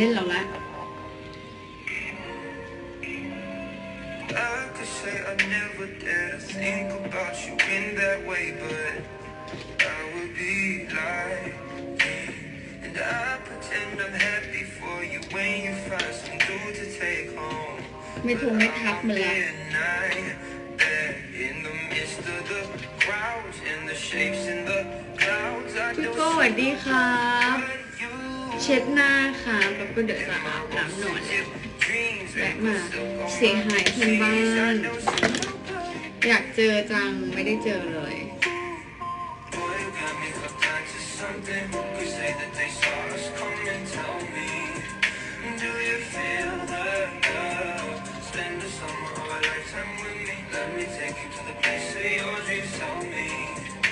มันเล่นเราละ I could say I never did think about you in that way, but I would be lying. And I pretend I'm happy for you when you find some dude to take home. ไม่ทงไม่ทักมันละ And I, there in the midst of the crowds and the shapes and the clouds, I พี่ know โก้สวัสดีครับ but you เช็ดหน้าค่ะแล้วก็เดี๋ยวจะอาบน้ำนอนแล้แวะมาเสียหายเพื่อนบ้านอยากเจอจังไม่ได้เจอเลย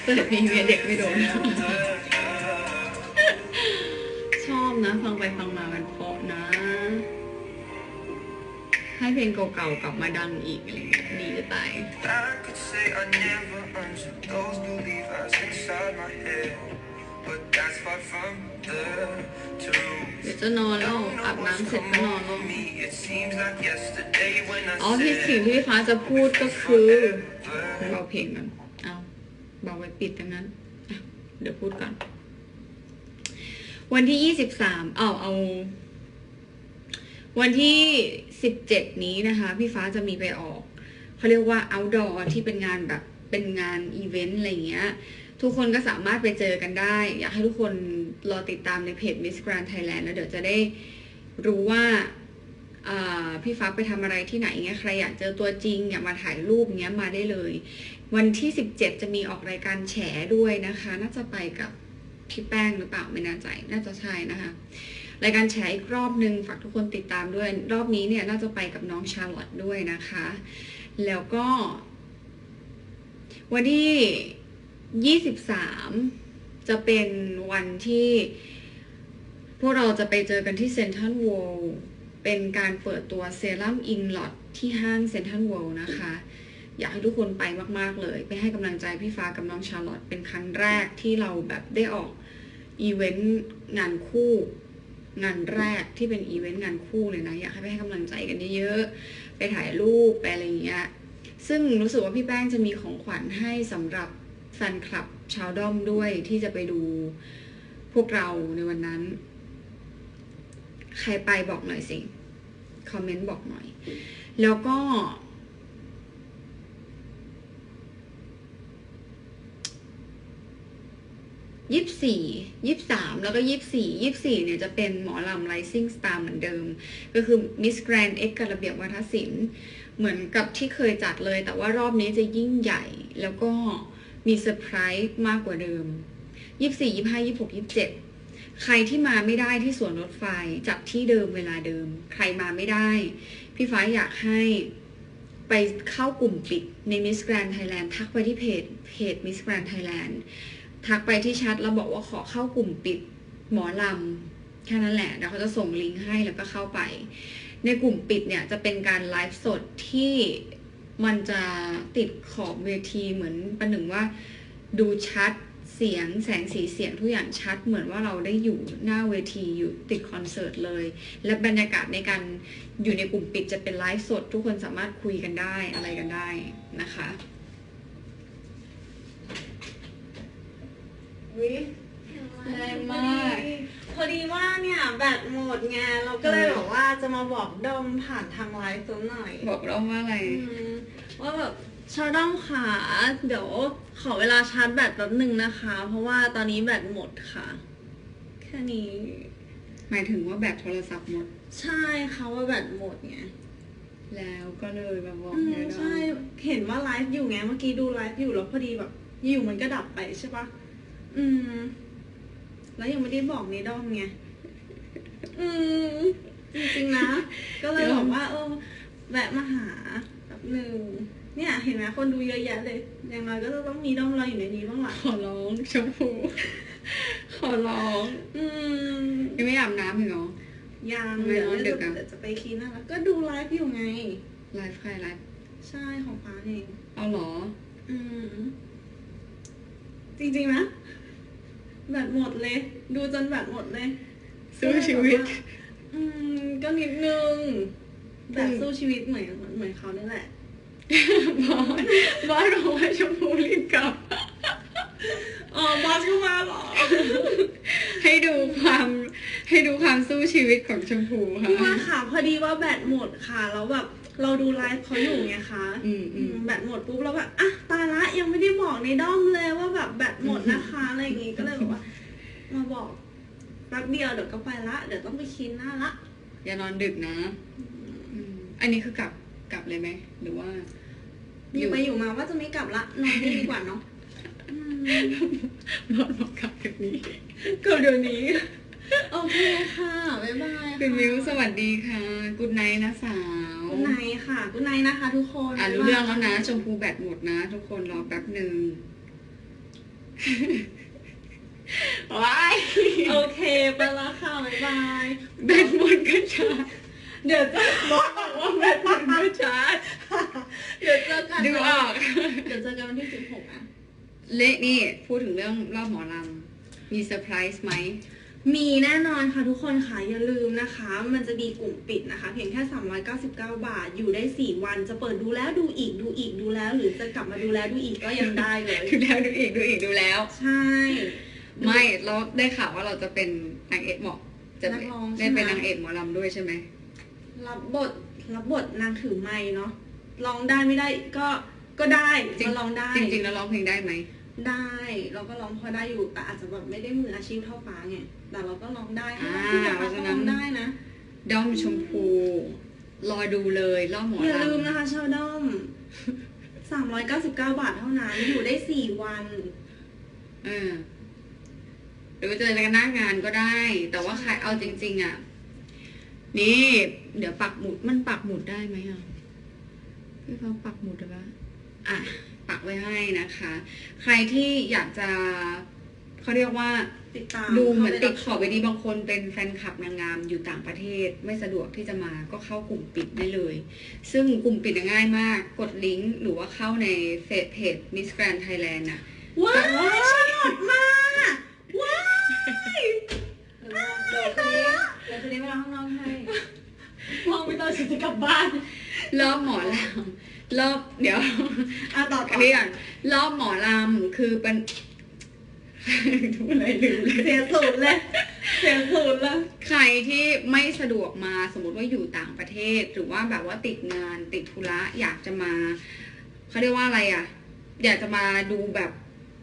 เปิดมีเมียเด็กไม่โดน ฟังไปฟังมามันเพราะนะ ให้เพลงเก่าๆกลับมาดังอีกอะไรเงี้ยดีจะตาย I could say I never untook those blue Levi's inside my head. But that's far from the truth. เดี๋ยวจะนอนแล้วอาบน้ำเสร็จก็นอนแล้ว Me, it seems like yesterday when I อ๋อที่ said สิ่งที่พี่ฟ้าจะพูดก็คือ forever. เบาเพลงก่อนเอาเบาไว้ปิดดังนั้นอะเดี๋ยวพูดก่อน วันที่ยี่สิบสามเอาเอา วันที่สิบเจ็ดนี้นะคะ พี่ฟ้าจะมีไปออกเขาเรียกว่า outdoor ที่เป็นงานแบบเป็นงานอีเวนต์อะไรเงี้ย ทุกคนก็สามารถไปเจอกันได้ อยากให้ทุกคนรอติดตามในเพจ Miss Grand Thailand แล้วเดี๋ยวจะได้รู้ว่าพี่ฟ้าไปทำอะไรที่ไหนเงี้ยใครอยากเจอตัวจริงอยากมาถ่ายรูปเงี้ยมาได้เลย วันที่ 17 จะมีออกรายการแฉด้วยนะคะ น่าจะไปกับ พี่แป้งหรือเปล่าไม่แน่ใจน่าจะใช่นะคะรายการแฉอีกรอบนึงฝากทุกคนติดตามด้วย รอบนี้เนี่ยน่าจะไปกับน้องชาร์ลอตด้วยนะคะ แล้วก็ วันที่ 23 จะเป็นวันที่ พวกเราจะไปเจอกันที่เซนทรัลเวิลด์เป็นการเปิดตัวเซรั่มอิงลอตที่ห้างเซนทรัลเวิลด์นะคะ อยากให้ทุกคนไปมาก ๆ เลย ไปให้กำลังใจพี่ฟ้ากับน้องชาร์ลอตเป็นครั้งแรกที่เราแบบได้ออกอีเวนต์งานคู่งานแรกที่เป็นอีเวนต์งานคู่เลยนะ อยากให้ไปให้กำลังใจกันเยอะๆ ไปถ่ายรูป ไปอะไรอย่างเงี้ยซึ่งรู้สึกว่าพี่แป้งจะมีของขวัญให้สำหรับแฟนคลับชาวด้อมด้วยที่จะไปดูพวกเราในวันนั้น ใครไปบอกหน่อยสิ คอมเมนต์บอกหน่อย แล้วก็ ยี่สิบสี่ยี่สิบสามแล้วก็ยี่สิบสี่ยี่สิบสี่เนี่ยจะเป็นหมอลำ Rising Star เหมือนเดิม ก็คือ Miss Grand X กับระเบียบวัฒนศิลป์เหมือนกับที่เคยจัดเลย แต่ว่ารอบนี้จะยิ่งใหญ่แล้วก็มีเซอร์ไพรส์มากกว่าเดิมยี่สี่ยี่ห้ายี่หกยี่เจ็ดใครที่มาไม่ได้ที่สวนรถไฟจัดที่เดิมเวลาเดิม ใครมาไม่ได้ พี่ฟ้าอยากให้ไปเข้ากลุ่มปิดใน Miss Grand Thailand ทักไปที่เพจเพจ Miss Grand Thailand ทักไปที่ชัดแล้วบอกว่าขอเข้ากลุ่มปิดหมอลำแค่นั้นแหละเดี๋ยวเขาจะส่งลิงก์ให้แล้วก็เข้าไป ในกลุ่มปิดเนี่ยจะเป็นการไลฟ์สดที่มันจะติดขอบเวทีเหมือนประหนึ่งว่าดูชัดเสียงแสงสีเสียงทุกอย่างชัดเหมือนว่าเราได้อยู่หน้าเวทีอยู่ติดคอนเสิร์ตเลย และบรรยากาศในการอยู่ในกลุ่มปิดจะเป็นไลฟ์สด ทุกคนสามารถคุยกันได้อะไรกันได้นะคะ วิแรงมาก พอดีว่าเนี่ยแบตหมดไงเราก็เลยบอกว่าจะมาบอกดอมผ่านทางไลฟ์สักหน่อย บอกเราว่าอะไร อืมว่าแบบชาดอมขาเดี๋ยวขอเวลาชาร์จแบตแป๊บหนึ่งนะคะ เพราะว่าตอนนี้แบตหมดค่ะ แค่นี้ หมายถึงว่าแบตโทรศัพท์หมด ใช่ค่ะว่าแบตหมดไงแล้วก็เลยมาบอกอืมเดี๋ยวใช่เห็นว่าไลฟ์อยู่ไงเมื่อกี้ดูไลฟ์อยู่แล้วพอดีแบบอยู่มันก็ดับไปใช่ปะ อืม แล้วยังไม่ได้บอกในดอมไง อืม จริงๆนะ ก็เลยบอกว่า เออแวะมาหาแบบหนึ่งเนี่ย เห็นไหมคนดูเยอะแยะเลย อย่างน้อยก็จะต้องมีด้อมเราอยู่ในนี้บ้างล่ะขอร้องชมพูขอร้อง อืมยังไม่อาบน้ำอีกเหรอยังทำไมเดี๋ยวนอนดึจะกอะเดี๋ยวจะไปคลีนนั่นแล้วก็ดูไลฟ์อยู่ไง ไลฟ์ใครไลฟ์ใช่ของฟ้าเองเอาเหรอ อืม จริงๆนะ แบตหมดเลย ดูจนแบตหมดเลยสู้ชีวิตกอืม ก็นิดนึงแบบสู้ชีวิตเหมือนเหมือนเหมือนเขานี่แหละบอสบอสบอกว่าชมพูรีบกลับอ๋อบอสก็มาเหรอ ให้ดูความให้ดูความสู้ชีวิตของชมพูค่ะพี่ว่าค่ะ พอดีว่าแบตหมดค่ะ แล้วแบบ เราดูไลฟ์เขาอยู่ไงคะอืมอืมแบตหมดปุ๊บเราแบบอะตายละยังไม่ได้บอกในด้อมเลยว่าแบบแบตหมดนะคะอะไรอย่างงี้ก็เลยบอกว่า มาบอกแป๊บเดียวเดี๋ยวก็ไปละ เดี๋ยวต้องไปคินหน้าละ อย่านอนดึกนะอืมอันนี้คือกลับกลับเลยไหมหรือว่า อยู่ไปอยู่มาว่าจะไม่กลับละนอนนี่ดีกว่าเนาะอืมบอสบอกกลับแบบนี้ก็เดี๋ยวนี้ โอเคค่ะบ๊ายบายคุณมิวสวัสดีค่ะ กุดไนนะสาว กุไนค่ะกุไนนะคะ ทุกคนอ่านรู้เรื่องแล้วนะชมพูแบตหมดนะ ทุกคนรอแป๊บหนึ่งว้ายโอเคไปละค่ะบ๊ายบายแบตหมดก็ชาร์จเดี๋ยวจะบอกว่าแบตหมดก็ชาร์จเดี๋ยวเจอกันดูออกเดี๋ยวเจอกันวันที่สิบหกอะเละนี่พูดถึงเรื่องรอบหมอลำมีเซอร์ไพรส์ไหม มีแน่นอนค่ะทุกคนค่ะอย่าลืมนะคะ มันจะมีกลุ่มปิดนะคะ เพียงแค่ 399 บาทอยู่ได้ 4 วันจะเปิดดูแล้วดูอีกดูอีกดูแล้ว หรือจะกลับมาดูแล้วดูอีกก็ยังได้เลย ดูแล้วดูอีกดูอีกดูแล้ว ใช่ไม่เราได้ข่าวว่าเราจะเป็นนางเอกหมอจะนักร้องใช่ได้ไหม เป็นนางเอกหมอลำด้วยใช่ไหมรับบทรับบทนางถือไม้เนาะร้องได้ไม่ได้ก็ก็ได้จริงก็ร้องได้ จริงๆแล้วร้องเพลงได้ไหม ได้ เราก็ร้องพอได้อยู่แต่อาจจะแบบไม่ได้มืออาชีพเท่าฟ้าไงแต่เราก็ร้องได้อ่าที่ฟ้าเพราะฉะก็นั้ร้นองได้นะด้อมชมพู รอดูเลยรอบหมออย่าลลืมนะคะชาวด้อม 399 บาทเท่านั้นอยู่ได้ 4 วันำเออหรือว่าเจอกันหน้างานก็ได้ แต่ว่าใครเอาจริง ๆ อะ นี่ เดี๋ยวปักหมุดมันปักหมุดได้ไหมอะพี่เขาปักหมุดหรือเปล่าอะ ปักไว้ให้นะคะ ใครที่อยากจะเขาเรียกว่าติดตามดูเหมือนข้าไปติดรับขอบไปดีบางคนเป็นแฟนคลับนางงามอยู่ต่างประเทศไม่สะดวกที่จะมาก็เข้ากลุ่มปิดได้เลย ซึ่งกลุ่มปิดง่ายมาก กดลิงก์หรือว่าเข้าในเฟซเพจ Miss Grand Thailand น่ะว้ายฉลาดมากว้ายเดี๋ยวคืนนี้เดี๋ยวคืนนี้ไปนอนข้างนอกให้มองไปตอนฉันจะกลับบ้าน รอบหมอลำ รอบเดี๋ยวอะต่อต่อัอนนี้ก่อนรอบหมอลำคือเป็นทุกอะไรลืมเลยเสียศูนย์เลยเสียศูนย์เลยใครที่ไม่สะดวกมาสมมติว่าอยู่ต่างประเทศ หรือว่าแบบว่าติดงานติดธุระอยากจะมาเขาเรียกว่าอะไรอะ อยากจะมาดูแบบ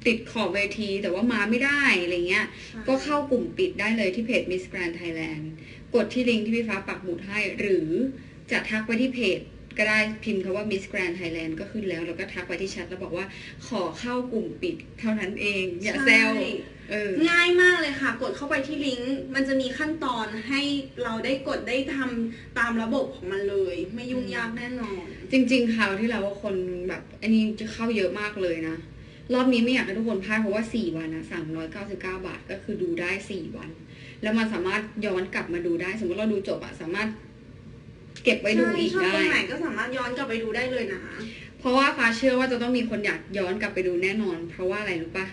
ติดขอบเวทีแต่ว่ามาไม่ได้อะไรเงี้ย ก็เข้ากลุ่มปิดได้เลยที่เพจ Miss Grand Thailand กดที่ลิงก์ที่พี่ฟ้าปักหมุดให้ หรือจะทักไปที่เพจ ก็ได้พิมพ์คำว่า Miss Grand Thailand ก็ขึ้นแล้ว แล้วก็ทักไปที่แชทแล้วบอกว่าขอเข้ากลุ่มปิดเท่านั้นเอง อย่าแซวใช่เออง่ายมากเลยค่ะ กดเข้าไปที่ลิงก์มันจะมีขั้นตอนให้เราได้กดได้ทำตามระบบของมันเลย ไม่ยุ่งยากแน่นอน จริงๆคราวที่แล้วว่าคนแบบอันนี้จะเข้าเยอะมากเลยนะ รอบนี้ไม่อยากให้ทุกคนพลาดเพราะว่า 4 วันนะ399 บาทก็คือดูได้ 4 วัน แล้วมันสามารถย้อนกลับมาดูได้ สมมติเราดูจบอะสามารถ เก็บไว้ดูอีกใช่ชอบได้ตรงไหนก็สามารถย้อนกลับไปดูได้เลยนะ เพราะว่าฟ้าเชื่อว่าจะต้องมีคนอยากย้อนกลับไปดูแน่นอน เพราะว่าอะไรรู้ปะ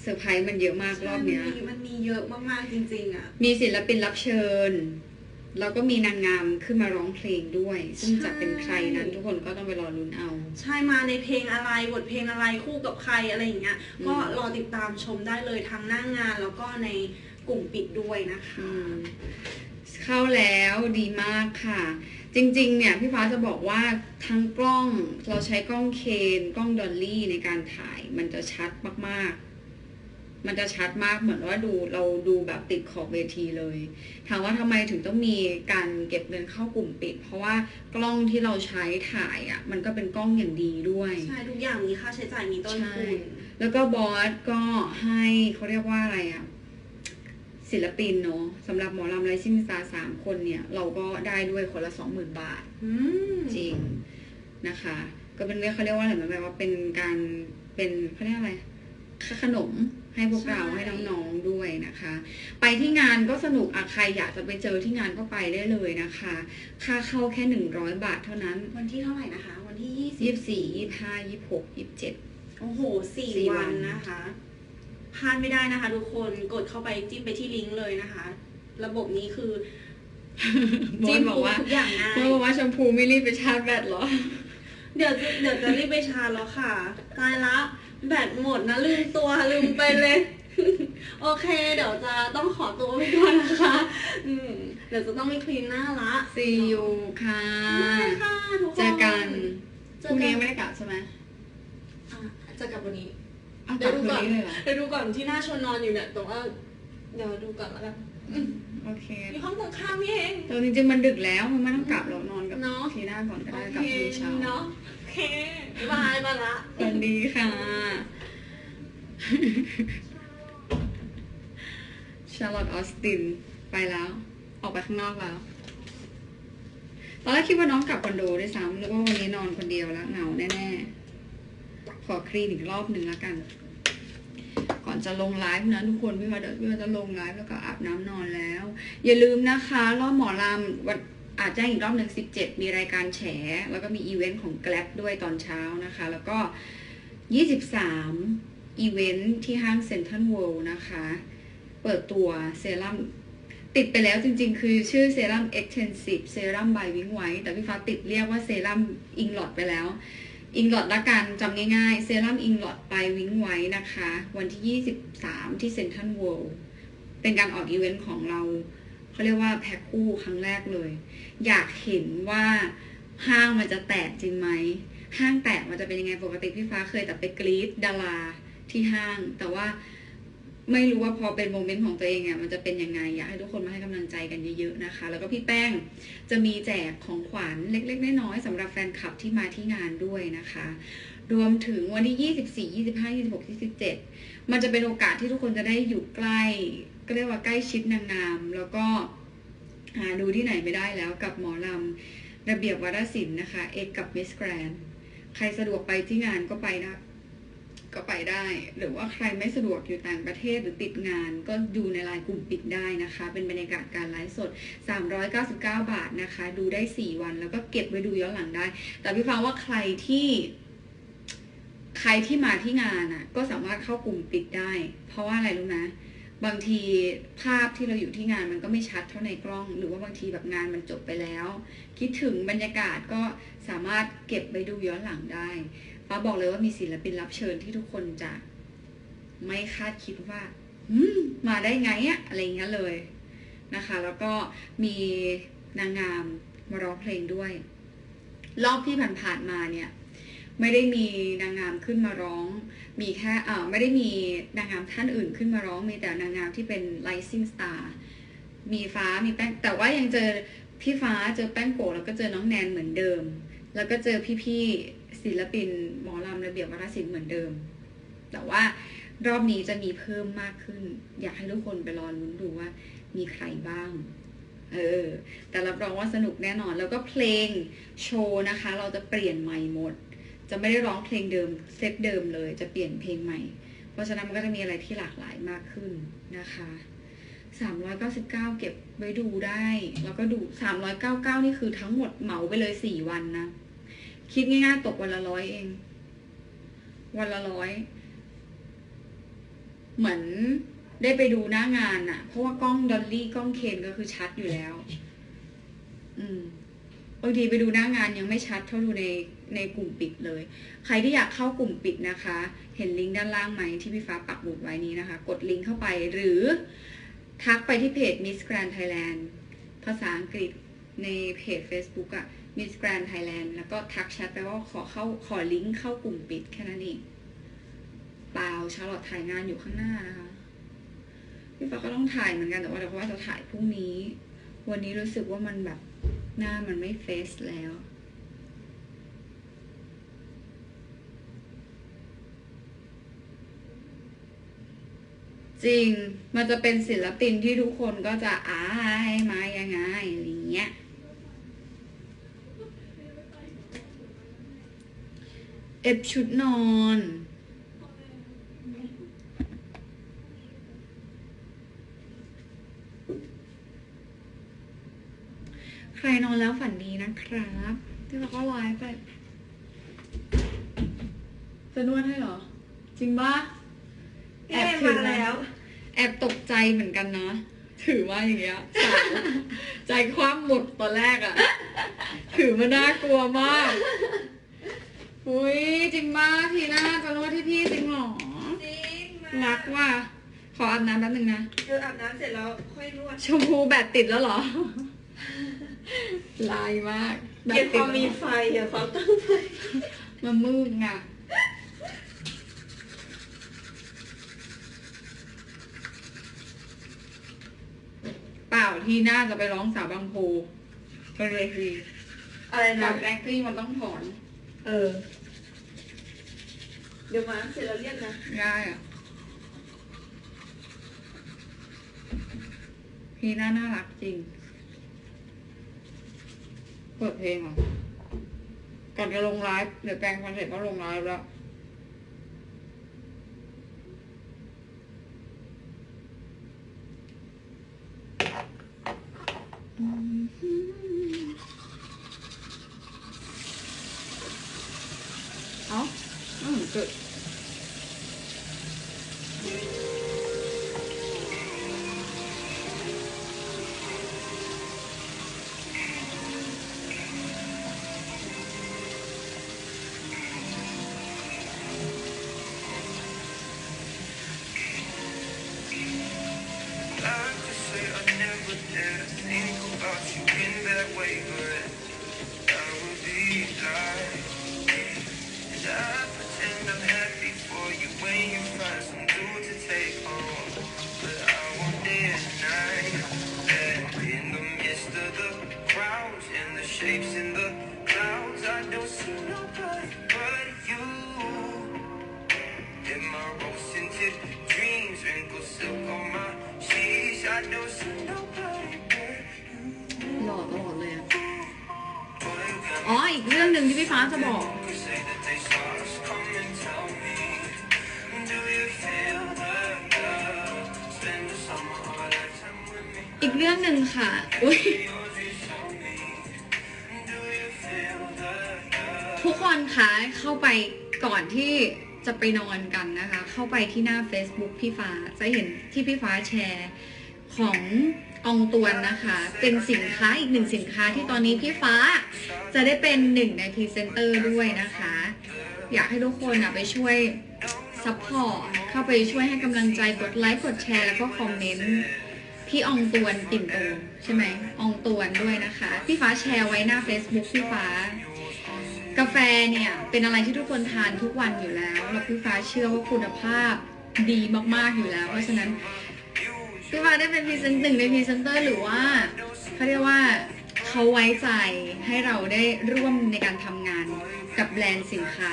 เซอร์ไพรส์มันเยอะมากรอบเนี้ย ใช่มันมีมันมีเยอะมากๆจริงๆอะ มีศิลปินรับเชิญ แล้วก็มีนางงามขึ้นมาร้องเพลงด้วย ซึ่งจะเป็นใครนั้นทุกคนก็ต้องไปรอลุ้นเอา ใช่มาในเพลงอะไรบทเพลงอะไรคู่กับใครอะไรอย่างเงี้ย อืม ก็รอติดตามชมได้เลยทั้งหน้างานแล้วก็ในกลุ่มปิดด้วยนะคะ อืม เข้าแล้วดีมากค่ะ จริงๆ เนี่ยพี่ฟ้าจะบอกว่าทั้งกล้องเราใช้กล้องเคนกล้องดอลลี่ในการถ่ายมันจะชัดมากๆ มันจะชัดมากเหมือนว่าดูเราดูแบบติดขอบเวทีเลยถามว่าทำไมถึงต้องมีการเก็บเงินเข้ากลุ่มปิด เพราะว่ากล้องที่เราใช้ถ่ายอะ มันก็เป็นกล้องอย่างดีด้วย ใช่ทุกอย่างมีค่าใช้จ่ายมีต้นทุนแล้วก็บอสก็ให้เขาเรียกว่าอะไรอะ ศิลปินเนาะสำหรับหมอลำไรซิ่งสตาร์สามคนเนี่ย เราก็ได้ด้วยคนละสองหมื่นบาทอืมจริงนะคะ ก็เป็นเรียกเขาเรียกว่าอะไรเหมือนแบบว่าเป็นการเป็นเขาเรียกอะไรค่าขนมให้พวกเราให้น้องๆด้วยนะคะ ไปที่งานก็สนุกอะใครอยากจะไปเจอที่งานก็ไปได้เลยนะคะ ค่าเข้าแค่หนึ่งร้อยบาทเท่านั้น วันที่เท่าไหร่นะคะ วันที่ยี่สิบยี่สิบสี่ยี่ห้ายี่หกยี่เจ็ดโอ้โหสี่สี่วัวันนนะคะ พลาดไม่ได้นะคะ ทุกคนกดเข้าไปจิ้มไปที่ลิงก์เลยนะคะ ระบบนี้คือบอจิ้สมบอกว่าทุกอย่างง่ายบอสบอกว่าแชมพูไม่รีบไปชาร์จแบตเหรอ เดี๋ยวจะเดี๋ยวจะรีบไปชาร์จแล้วค่ะ ตายละ แบตหมดนะลืมตัวลืมไปเลย โอเค เดี๋ยวจะต้องขอตัวไปก่อนนะคะ อืมเดี๋ยวจะต้องไปคลีนหน้าละ see you ค่ะได้ค่ะทุกคนเจอกันเจพอรุ่งกันี้นไม่ได้กลับใช่ไหมอะเจอกันวันนี้อ้าวกลับคืนนี้ เลยเหรอเดี๋ยวดูก่อนที่หน้าชวนนอนอยู่เนี่ยแต่ว่าเดี๋ยวดูก่อนแล้วกันอืมโอเคอยู่ห้องตรงข้ามนี่เองแต่จริงๆมันดึกแล้วมันไม่ต้องกลับเรานอนกับเนอะทีหน้าก่อนก็โอได้เคกลับพรุ่งนี้เช้าเนาะโอเคบ๊ายบายมาละสวัสดีค่ะชาร์ลอตออสตินไปแล้ว ออกไปข้างนอกแล้วตอนแรกคิดว่าน้องกลับคอนโดด้วยซ้ำนึกว่าวันนี้นอนคนเดียวแล้วเหงาแน่ๆ ขอคลีนอีกรอบหนึ่งแล้วกัน ก่อนจะลงไลฟ์นะทุกคนพี่ว่าเดี๋ยวพี่ว่าจะลงไลฟ์แล้วก็อาบน้ำนอนแล้ว อย่าลืมนะคะรอบหมอลำวันอาจแจ้งอีกรอบหนึ่งสิบเจ็ดมีรายการแฉ แล้วก็มีอีเวนต์ของ Grab ด้วยตอนเช้านะคะ แล้วก็ยี่สิบสามอีเวนต์ที่ห้างเซ็นทรัลเวิลด์นะคะ เปิดตัวเซรั่มติดไปแล้วจริงๆ คือชื่อเซรั่ม Extensive Serum by Wing White แต่พี่ฟ้าติดเรียกว่าเซรั่มอิงหลอดไปแล้ว อิงหลอดละกันจำง่ายๆ เซรั่มอิงหลอดไปวิ้งไว้นะคะ วันที่ 23 ที่เซ็นทรัลเวิลด์เป็นการออกอีเวนต์ของเราเขาเรียกว่าแพ็คคู่ครั้งแรกเลย อยากเห็นว่าห้างมันจะแตกจริงไหม ห้างแตกมันจะเป็นยังไงปกติพี่ฟ้าเคยแต่ไปกรีดดาราที่ห้าง แต่ว่า ไม่รู้ว่าพอเป็นโมเมนต์ของตัวเองอะมันจะเป็นยังไงอยากให้ทุกคนมาให้กำลังใจกันเยอะๆนะคะ แล้วก็พี่แป้งจะมีแจกของขวัญเล็กๆน้อยๆสำหรับแฟนคลับที่มาที่งานด้วยนะคะ รวมถึงวันที่ 24 25 26 27 มันจะเป็นโอกาสที่ทุกคนจะได้อยู่ใกล้ก็เรียกว่าใกล้ชิดนางงาม แล้วก็หาดูที่ไหนไม่ได้แล้วกับหมอลำระเบียบวัฒนศิลป์นะคะ เอกกับมิสแกรนใครสะดวกไปที่งานก็ไปนะ ก็ไปได้ หรือว่าใครไม่สะดวกอยู่ต่างประเทศหรือติดงาน ก็ดูในไลน์กลุ่มปิดได้นะคะ เป็นบรรยากาศการไลฟ์สด 399 บาทนะคะ ดูได้ 4 วัน แล้วก็เก็บไว้ดูย้อนหลังได้ แต่พี่ฟังว่าใครที่ใครที่มาที่งานอะ ก็สามารถเข้ากลุ่มปิดได้ เพราะว่าอะไรรู้ไหมบางทีภาพที่เราอยู่ที่งานมันก็ไม่ชัดเท่าในกล้อง หรือว่าบางทีแบบงานมันจบไปแล้ว คิดถึงบรรยากาศก็สามารถเก็บไปดูย้อนหลังได้ ฟ้าบอกเลยว่ามีศิลปินรับเชิญที่ทุกคนจะไม่คาดคิดว่ามมาได้ไงอะอะไรอย่างเงี้ยเลยนะคะ แล้วก็มีนางงามมาร้องเพลงด้วย รอบที่ผ่านๆมาเนี่ย ไม่ได้มีนางงามขึ้นมาร้อง มีแค่เออไม่ได้มีนางงามท่านอื่นขึ้นมาร้อง มีแต่นางงามที่เป็น rising star มีฟ้ามีแป้ง แต่ว่ายังเจอพี่ฟ้าเจอแป้งโกะแล้วก็เจอน้องแนนเหมือนเดิม แล้วก็เจอพี่ๆ ศิลปินหมอลำระเบียบวัฒนศิลป์เหมือนเดิม แต่ว่ารอบนี้จะมีเพิ่มมากขึ้น อยากให้ทุกคนไปรอลุ้นดูว่ามีใครบ้างเออแต่รับรองว่าสนุกแน่นอน แล้วก็เพลงโชว์นะคะ เราจะเปลี่ยนใหม่หมด จะไม่ได้ร้องเพลงเดิมเซตเดิมเลย จะเปลี่ยนเพลงใหม่ เพราะฉะนั้นมันก็จะมีอะไรที่หลากหลายมากขึ้นนะคะ399 เก็บไว้ดูได้ แล้วก็ดู 399 นี่คือทั้งหมดเหมาไปเลย 4 วันนะ คิดง่ายๆตกวันละร้อยเอง วันละร้อย เหมือนได้ไปดูหน้างานอะเพราะว่ากล้องดอลลี่กล้องเคนก็คือชัดอยู่แล้ว อืมบางทีไปดูหน้างานยังไม่ชัดเท่าดูในในกลุ่มปิดเลย ใครที่อยากเข้ากลุ่มปิดนะคะ เห็นลิงก์ด้านล่างไหมที่พี่ฟ้าปักหมุดไว้นี้นะคะ กดลิงก์เข้าไปหรือ ทักไปที่เพจ Miss Grand Thailand ภาษาอังกฤษในเพจ Facebook อะ Miss Grand Thailand แล้วก็ทักแชทไปว่าขอเข้าขอลิงก์เข้ากลุ่มปิดแค่นั้นเองเปล่าชาร์ลอตถ่ายงานอยู่ข้างหน้านะคะพี่ฟ้าก็ต้องถ่ายเหมือนกันแต่ว่าเดี๋ยวว่าจะถ่ายพรุ่งนี้ วันนี้รู้สึกว่ามันแบบหน้ามันไม่เฟซแล้วจริง มันจะเป็นศิลปินที่ทุกคนก็จะอายมายังไงอะไรเงี้ย เอฟชุดนอน ใครนอนแล้วฝันดีนะครับที่เราก็ไลฟ์ไป จะนวดให้เหรอ จริงปะแอบมาแล้ว แอบตกใจเหมือนกันนะ ถือว่าอย่างเงี้ยสาวใจคว่ำหมดตอนแรกอะ ถือมาน่ากลัวมาก อุ้ยจริงมากทีหน้าจะนวดที่พี่จริงเหรอจริงมารักว่ะขออาบน้ำแป๊บนึงนะ เธออาบน้ำเสร็จแล้วค่อยนวดชมพูแบตติดแล้วเหรอ ลายมากแบเกลียตดคติดวามมีไฟอะเขาตั้งไฟมามืดไงเปล่าทีหน้าจะไปร้องสาวบางโพไปเลยทีอะไรจานะกแอคติ้งมันต้องถอน เออ เดี๋ยวมาเสร็จแล้วเรียกนะ ได้อะพี่น่าน่ารักจริง เปิดเพลงเหรอก่อนจะลงไลฟ์เดี๋ยวแปลงฟันเสร็จก็ลงไลฟ์แล้ว dreams, wrinkled silk on my sheets. I don't see nobody อ๋ออีกเรื่องหนึ่งที่พี่ฟ้าจะบอก อีกเรื่องหนึ่งค่ะ อุ้ยทุกคนคะเข้าไปก่อนที่จะไปนอนกันนะคะ เข้าไปที่หน้า Facebook พี่ฟ้าจะเห็นที่พี่ฟ้าแชร์ของ องตวนนะคะ เป็นสินค้าอีกหนึ่งสินค้าที่ตอนนี้พี่ฟ้าจะได้เป็นหนึ่งในพรีเซนเตอร์ด้วยนะคะ อยากให้ทุกคนอะไปช่วยซัพพอร์ตเข้าไปช่วยให้กำลังใจกดไลค์กดแชร์แล้วก็คอมเมนต์พี่องตวนปิ่นโตใช่ไหมอองตวนด้วยนะคะ พี่ฟ้าแชร์ไว้หน้า Facebook พี่ฟ้า กาแฟเนี่ยเป็นอะไรที่ทุกคนทานทุกวันอยู่แล้ว แล้วพี่ฟ้าเชื่อว่าคุณภาพดีมากๆอยู่แล้ว เพราะฉะนั้น พี่ฟ้าได้เป็นพรีเซนต์หนึ่งในพรีเซนเตอร์หรือว่าเขาเรียกว่าเขาไว้ใจให้เราได้ร่วมในการทำงานกับแบรนด์สินค้า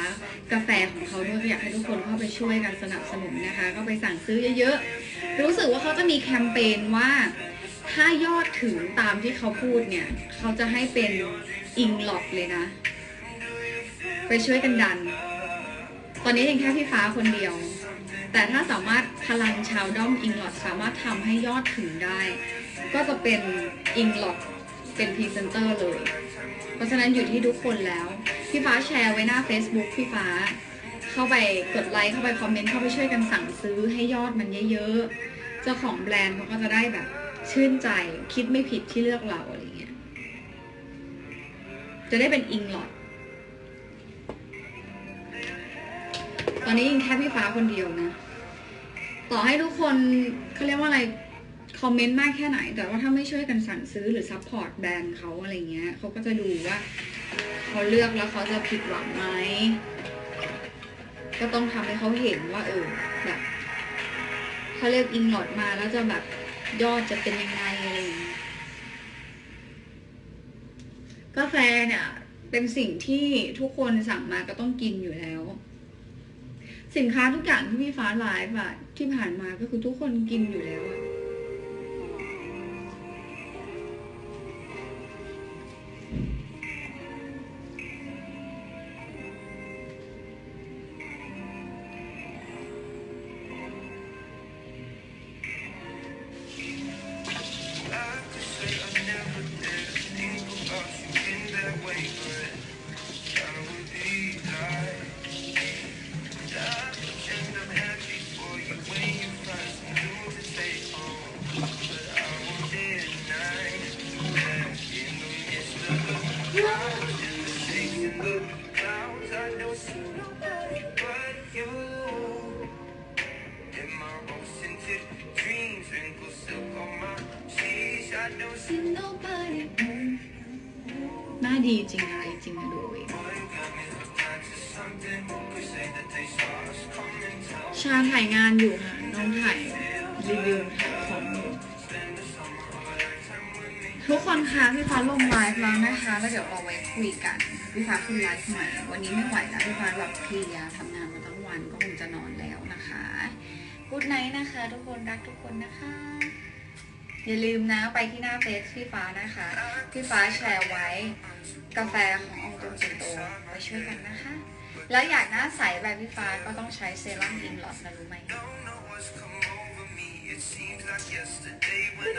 กาแฟของเขาด้วยอยากให้ทุกคนเข้าไปช่วยกันสนับสนุนนะคะ ก็ไปสั่งซื้อเยอะๆ รู้สึกว่าเขาจะมีแคมเปญว่า ถ้ายอดถึงตามที่เขาพูดเนี่ย เขาจะให้เป็นอิงล็อกเลยนะ ไปช่วยกันดัน ตอนนี้ยังแค่พี่ฟ้าคนเดียว แต่ถ้าสามารถพลังชาวด้อมอิงลอดสามารถทำให้ยอดถึงได้ ก็จะเป็นอิงลอดเป็นพรีเซนเตอร์เลย เพราะฉะนั้นอยู่ที่ทุกคนแล้ว พี่ฟ้าแชร์ไว้หน้า Facebook พี่ฟ้า เข้าไปกดไลค์เข้าไปคอมเมนต์เข้าไปช่วยกันสั่งซื้อให้ยอดมันเยอะๆ เจ้าของแบรนด์เขาก็จะได้แบบ ชื่นใจคิดไม่ผิดที่เลือกเราอะไรเงี้ย จะได้เป็นอิงลอดตอนนี้ยังแค่พี่ฟ้าคนเดียวนะ ต่อให้ทุกคนเขาเรียกว่าอะไรคอมเมนต์มากแค่ไหน แต่ว่าถ้าไม่ช่วยกันสั่งซื้อหรือซัพพอร์ตแบรนด์เขาอะไรเงี้ยเขาก็จะดูว่าเขาเลือกแล้วเขาจะผิดหวังไหมก็ต้องทำให้เขาเห็นว่าเออแบบเขาเรียกอิงหลอดมาแล้วจะแบบยอดจะเป็นยังไงอะไรอย่างเงี้ยกาแฟเนี่ยเป็นสิ่งที่ทุกคนสั่งมาก็ต้องกินอยู่แล้ว สินค้าทุกอย่างที่พี่ฟ้าไลฟ์อะ ที่ผ่านมาก็คือทุกคนกินอยู่แล้วอะ ชาถ่ายงานอยู่ค่ะ น้องถ่ายรีวิวถ่ายของอยู่ทุกคนคะพี่ฟ้าลงไลฟ์แล้วนะคะแล้วเดี๋ยวเราไว้คุยกันพี่ฟ้าขึ้นไลฟ์ใหม่ วันนี้ไม่ไหวแล้วพี่ฟ้าแบบเพลียทำงานมาทั้งวันก็คงจะนอนแล้วนะคะพูดไนท์นะคะ ทุกคนรักทุกคนนะคะ อย่าลืมนะไปที่หน้าเฟซพี่ฟ้านะคะพี่ฟ้าแชร์ไว้ กาแฟขององค์ตรงสิงโตไปช่วยกันนะคะ แล้วอยากหน้าใสแบบพี่ฟ้าก็ต้องใช้เซรั่มอินลอดนะรู้ไหม Good